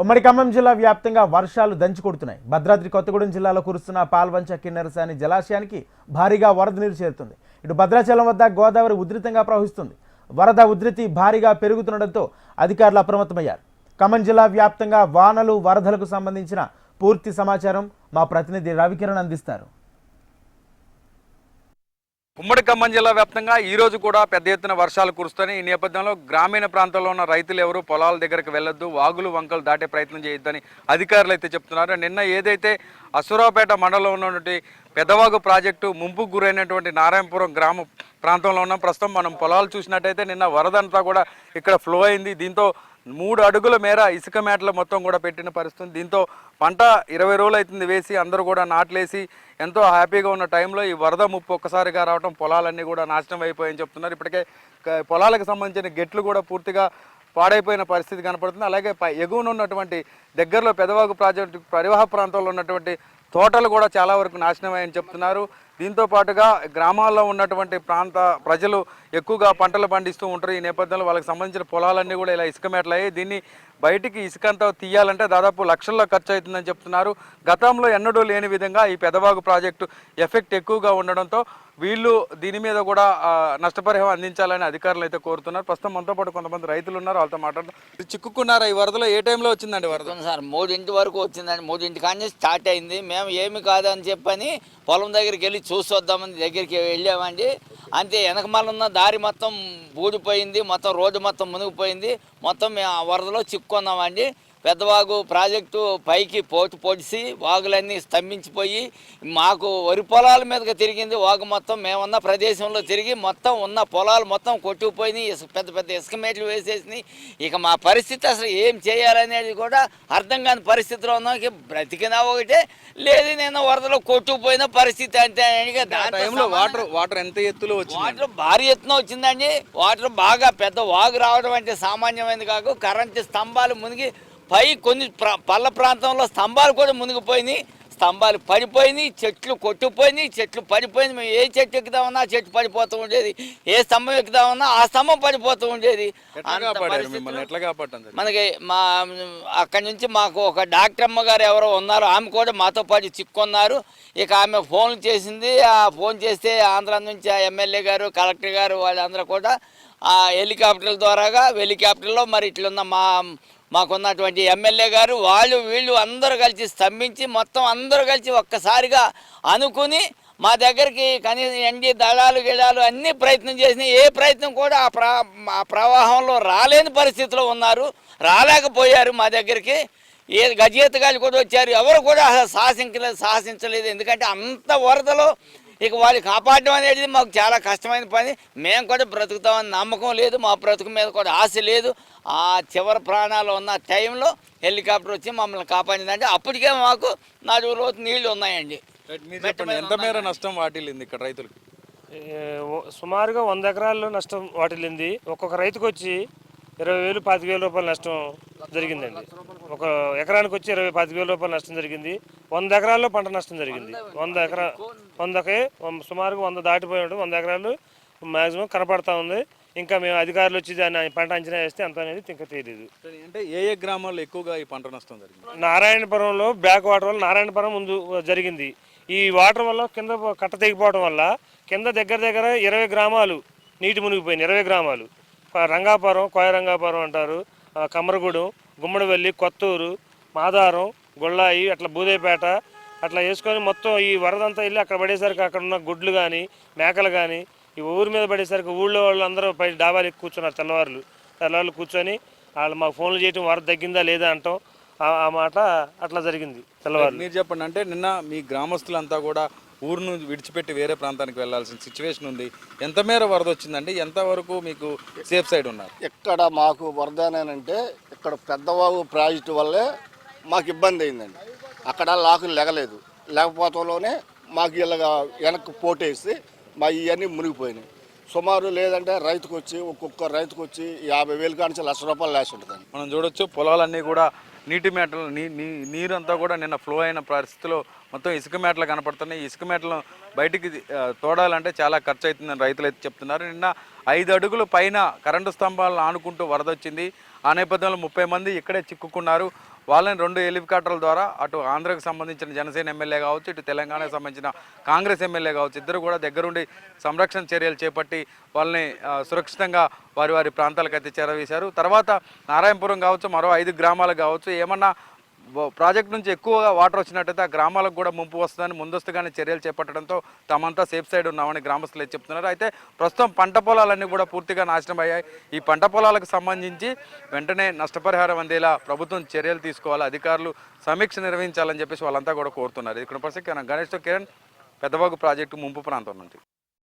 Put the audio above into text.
ఉమ్మడి ఖమ్మం జిల్లా వ్యాప్తంగా వర్షాలు దంచి కొడుతున్నాయి. భద్రాద్రి కొత్తగూడెం జిల్లాలో కురుస్తున్న పాల్వంచ కిన్నెరసాని జలాశయానికి భారీగా వరద నీరు చేరుతుంది. ఇటు భద్రాచలం వద్ద గోదావరి ఉధృతంగా ప్రవహిస్తుంది. వరద ఉధృతి భారీగా పెరుగుతుండటంతో అధికారులు అప్రమత్తమయ్యారు. ఖమ్మం జిల్లా వ్యాప్తంగా వానలు వరదలకు సంబంధించిన పూర్తి సమాచారం మా ప్రతినిధి రవికిరణ్ అందిస్తారు. ఉమ్మడి ఖమ్మం జిల్లా వ్యాప్తంగా ఈ రోజు కూడా పెద్ద ఎత్తున వర్షాలు కురుస్తాయి. ఈ నేపథ్యంలో గ్రామీణ ప్రాంతాల్లో ఉన్న రైతులు ఎవరు పొలాల దగ్గరకు వెళ్ళొద్దు వాగులు వంకలు దాటే ప్రయత్నం చేయొద్దని అధికారులు అయితే చెప్తున్నారు. నిన్న ఏదైతే అసురావుపేట మండలంలో ఉన్నటువంటి పెద్దవాగు ప్రాజెక్టు ముంపుకు గురైనటువంటి నారాయణపురం గ్రామ ప్రాంతంలో ఉన్న. ప్రస్తుతం మనం పొలాలు చూసినట్టయితే నిన్న వరదంతా కూడా ఇక్కడ ఫ్లో అయింది. దీంతో మూడు అడుగుల మేర ఇసుక మేటలు మొత్తం కూడా పెట్టిన పరిస్థితి. దీంతో పంట ఇరవై రోజులు అవుతుంది వేసి అందరూ కూడా నాట్లేసి ఎంతో హ్యాపీగా ఉన్న టైంలో ఈ వరద ముప్పు ఒక్కసారిగా రావడం పొలాలన్నీ కూడా నాశనం అయిపోయాయని చెప్తున్నారు. ఇప్పటికే పొలాలకు సంబంధించిన గెట్లు కూడా పూర్తిగా పాడైపోయిన పరిస్థితి కనపడుతుంది. అలాగే పై ఎగువన ఉన్నటువంటి దగ్గరలో పెదవాగు ప్రాజెక్టు పరివాహ ప్రాంతంలో ఉన్నటువంటి తోటలు కూడా చాలా వరకు నాశనమయ్యని చెప్తున్నారు. దీంతో పాటుగా గ్రామాల్లో ఉన్నటువంటి ప్రాంత ప్రజలు ఎక్కువగా పంటలు పండిస్తూ ఉంటారు. ఈ నేపథ్యంలో వాళ్ళకి సంబంధించిన పొలాలన్నీ కూడా ఇలా ఇసుక మేటలయ్యాయి దీన్ని బయటికి ఇసుక అంతా తీయాలంటే దాదాపు లక్షల్లో ఖర్చు అవుతుందని చెప్తున్నారు. గతంలో ఎన్నడూ లేని విధంగా ఈ పెదవాగు ప్రాజెక్టు ఎఫెక్ట్ ఎక్కువగా ఉండడంతో వీళ్ళు దీని మీద కూడా నష్టపరిహారం అందించాలని అధికారులు అయితే కోరుతున్నారు. ప్రస్తుతం మనతో పాటు కొంతమంది రైతులు ఉన్నారు. వాళ్ళతో మాట్లాడుతూ చిక్కుకున్నారా ఈ వరదలో? ఏ టైంలో వచ్చిందండి వరద? సార్ మూడింటి వరకు వచ్చిందండి. మూడింటి కానీ స్టార్ట్ అయింది. మేము మేము ఏమి కాదని చెప్పని పొలం దగ్గరికి వెళ్ళి చూసి వద్దామని దగ్గరికి వెళ్ళామండి. అంతే వెనకమాల ఉన్న దారి మొత్తం బూడిపోయింది మొత్తం రోడ్డు మొత్తం మునిగిపోయింది మొత్తం మేము ఆ వరదలో చిక్కుకున్నామండి. పెద్దవాగు ప్రాజెక్టు పైకి పోటు పొడిసి వాగులన్నీ స్తంభించిపోయి మాకు వరి పొలాల మీదకి తిరిగింది. వాగు మొత్తం మేమున్న ప్రదేశంలో తిరిగి మొత్తం ఉన్న పొలాలు మొత్తం కొట్టుకుపోయినాయి. ఇసుక పెద్ద పెద్ద ఇసుక మేట్లు వేసేసినాయి. ఇక మా పరిస్థితి అసలు ఏం చేయాలనేది కూడా అర్థం కాని పరిస్థితిలో ఉన్నాం. ఇక బ్రతికినా ఒకటే లేదు నేను వరదలో కొట్టుకుపోయిన పరిస్థితి అంటే టైంలో వాటర్ వాటర్ ఎంత ఎత్తులో వచ్చింది వాటర్ భారీ ఎత్తున వచ్చిందండి. వాటర్ బాగా పెద్ద వాగు రావడం అంటే సామాన్యమైనది కాదు. కరెంటు స్తంభాలు మునిగి పై కొన్ని పల్ల ప్రాంతంలో స్తంభాలు కూడా మునిగిపోయినాయి. స్తంభాలు పడిపోయినాయి చెట్లు కొట్టుకుపోయినాయి చెట్లు పడిపోయింది మేము ఏ చెట్టు ఎక్కుదామన్నా ఆ చెట్టు పడిపోతూ ఉండేది. ఏ స్తంభం ఎక్కుదామన్నా ఆ స్తంభం పడిపోతూ ఉండేది? మనకి మా అక్కడి నుంచి మాకు ఒక డాక్టర్ అమ్మ గారు ఎవరో ఉన్నారు ఆమె కూడా మాతో పాటు చిక్కున్నారు. ఇక ఆమె ఫోన్ చేసింది. ఆ ఫోన్ చేస్తే ఆంధ్ర నుంచి ఆ ఎమ్మెల్యే గారు కలెక్టర్ గారు వాళ్ళందరూ కూడా ఆ హెలికాప్టర్ల ద్వారాగా హెలికాప్టర్లో మరి ఇట్లున్న మా మాకున్నటువంటి ఎమ్మెల్యే గారు వాళ్ళు వీళ్ళు అందరూ కలిసి స్తంభించి మొత్తం అందరూ కలిసి ఒక్కసారిగా అనుకుని మా దగ్గరికి కనీసం ఎండి దళాలు గిడాలు అన్ని ప్రయత్నం చేసిన ఏ ప్రయత్నం కూడా ఆ ప్రా ఆ ప్రవాహంలో రాలేని పరిస్థితిలో ఉన్నారు. రాలేకపోయారు మా దగ్గరికి. ఏ గజేతగాళ్ళు కూడా వచ్చారు. ఎవరు కూడా సాహసించలేదు సాహసించలేదు. ఎందుకంటే అంత వరదలో ఇక వాళ్ళు కాపాడడం అనేది మాకు చాలా కష్టమైన పని. మేము కూడా బ్రతుకుతామని నమ్మకం లేదు మా బ్రతుకు మీద కూడా ఆశ లేదు. ఆ చివరి ప్రాణాలు ఉన్న టైంలో హెలికాప్టర్ వచ్చి మమ్మల్ని కాపాడిందంటే అప్పటికే మాకు నాలుగు రోజు నీళ్ళు ఉన్నాయండి. ఎంత మేర నష్టం వాటిల్లింది ఇక్కడ రైతులకు? సుమారుగా వంద ఎకరాల్లో నష్టం వాటిల్లింది. ఒక్కొక్క రైతుకు వచ్చి ఇరవై వేలు పాతిక వేల రూపాయల నష్టం జరిగిందండి. ఒక ఎకరానికి వచ్చి ఇరవై పాతిక వేల రూపాయల నష్టం జరిగింది. వంద ఎకరాల్లో పంట నష్టం జరిగింది. వంద ఎకరా వందకే సుమారుగా వంద దాటిపోయి ఉంటుంది. వంద ఎకరాలు మ్యాక్సిమం కనపడతా ఉంది. ఇంకా మేము అధికారులు వచ్చి దాన్ని పంట అంచనా వేస్తే ఎంత అనేది ఇంకా తెలియదు అంటే ఏ ఏ గ్రామాల్లో ఎక్కువగా ఈ పంట నష్టం జరిగింది? నారాయణపురంలో బ్యాక్ వాటర్ వల్ల నారాయణపురం ముందు జరిగింది. ఈ వాటర్ వల్ల కింద కట్ట తెగిపోవడం వల్ల కింద దగ్గర దగ్గర ఇరవై గ్రామాలు నీటి మునిగిపోయినాయి. ఇరవై గ్రామాలు. రంగాపురం కోయ రంగాపురం అంటారు. కమరగూడెం కమ్మరగూడెం గుమ్మడివెల్లి కొత్తూరు మాదారం గొళ్ళాయి అట్లా బూదేపేట అట్లా వేసుకొని మొత్తం ఈ వరదంతా వెళ్ళి అక్కడ పడేసరికి అక్కడ ఉన్న గుడ్లు కానీ మేకలు కానీ ఈ ఊరి మీద పడేసరికి ఊళ్ళో వాళ్ళు అందరూ పై డాబాలు ఎక్కి కూర్చున్నారు తెల్లవారులు. తెల్లవారులు కూర్చొని వాళ్ళు మాకు ఫోన్లు చేయటం వరద తగ్గిందా లేదా అంటాం. ఆ మాట అట్లా జరిగింది తెల్లవారు మీరు చెప్పండి అంటే నిన్న మీ గ్రామస్తులంతా కూడా ఊరును విడిచిపెట్టి వేరే ప్రాంతానికి వెళ్ళాల్సిన సిచ్యువేషన్ ఉంది. ఎంత మేర వరద వచ్చిందండి? ఎంత వరకు మీకు సేఫ్ సైడ్ ఉన్నారు? ఇక్కడ మాకు వరదనేనంటే ఇక్కడ పెద్దవాగు ప్రాజెక్టు వల్లే మాకు ఇబ్బంది అయిందండి. అక్కడ లాకులు లెగలేదు. లేకపోవడంలోనే మాకు ఇలాగా వెనక్కి పోటేసి మా ఇవన్నీ మునిగిపోయినాయి. సుమారు లేదంటే రైతుకు వచ్చి ఒక్కొక్క రైతుకు వచ్చి యాభై వేలు కానించి లక్ష రూపాయలు లేసి ఉంటుందండి. మనం చూడొచ్చు పొలాలన్నీ కూడా నీటి మేటలు నీ నీ నీరంతా కూడా నిన్న ఫ్లో అయిన పరిస్థితిలో మొత్తం ఇసుక మేటలు కనపడుతున్నాయి. ఇసుక మేటలను బయటికి తోడాలంటే చాలా ఖర్చు అవుతుందని రైతులు అయితే చెప్తున్నారు. నిన్న ఐదు అడుగుల పైన కరెంటు స్తంభాలను ఆనుకుంటూ వరద వచ్చింది ఆ నేపథ్యంలో ముప్పై మంది ఇక్కడే చిక్కుకున్నారు. వాళ్ళని రెండు హెలికాప్టర్ల ద్వారా అటు ఆంధ్రకు సంబంధించిన జనసేన ఎమ్మెల్యే కావచ్చు ఇటు తెలంగాణకు సంబంధించిన కాంగ్రెస్ ఎమ్మెల్యే కావచ్చు ఇద్దరు కూడా దగ్గరుండి సంరక్షణ చర్యలు చేపట్టి వాళ్ళని సురక్షితంగా వారి వారి ప్రాంతాలకు అయితే చేరవేశారు. తర్వాత నారాయణపురం కావచ్చు మరో ఐదు గ్రామాలకు కావచ్చు ఏమన్నా ప్రాజెక్ట్ నుంచి ఎక్కువగా వాటర్ వచ్చినట్టయితే ఆ గ్రామాలకు కూడా ముంపు వస్తుందని ముందస్తుగానే చర్యలు చేపట్టడంతో తమంతా సేఫ్ సైడ్ ఉన్నామని గ్రామస్తులు చెప్తున్నారు. అయితే ప్రస్తుతం పంట పొలాలన్నీ కూడా పూర్తిగా నాశనం అయ్యాయి. ఈ పంట పొలాలకు సంబంధించి వెంటనే నష్టపరిహారం అందేలా ప్రభుత్వం చర్యలు తీసుకోవాలి. అధికారులు సమీక్ష నిర్వహించాలని చెప్పేసి వాళ్ళంతా కూడా కోరుతున్నారు. ఇక్కడ ప్రసక్తి గణేష్తో కిరణ్ పెద్దబాగు ప్రాజెక్టు ముంపు ప్రాంతం నుండి.